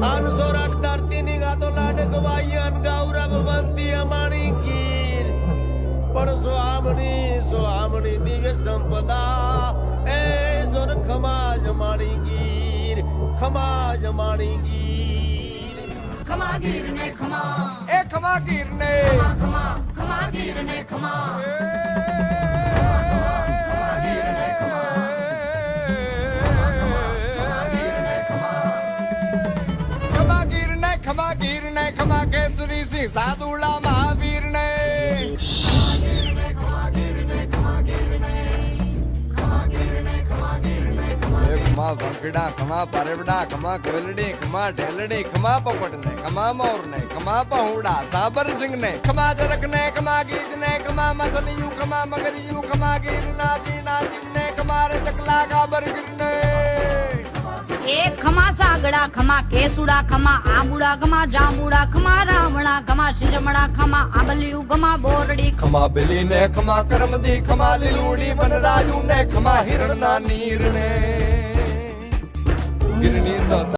અનસોરઠ ધરતીની ગાતો લાડ ગવાયન ગૌરવ વંતી અમાણી ગીર પણ સોહામણી સોહામણી દિવ્ય સંપદા એ જોર ખમાજ માણી ગીર ખમાજ માણી ગીર. ખમા ગીર ને ખમા. એ ખમા ગીર ને ખમા ખમા ગીર ને ખમા खमा गीर ने खमा केसरी सिंह साधुला महावीर ने खमा भंकड़ा खमा परबड़ा खमा कलड़ी खमा ढेलड़ी खमा पपट ने खमा मोर ने खमा पहुड़ा साबर सिंह ने खमा जरक ने खमा गीत ने खमा मछलियों खमा मगरियों खमा गिर ना जी ना जी ने खमा चकला का बर गिर ने एक खमासा એ ખમા સાગડા ખમા કેસુડા ખમા આંબુડા ખમા જાંબુડા ખમા રાવણા ખમા શિજમડા ખમા આંબલિયું ખમા બોરડી ખમા બિલી ને ખમા કરમદી ખમા લીલુડી વનરાયુ ને ખમા હિરણ ના નીર ને ગિરની સતા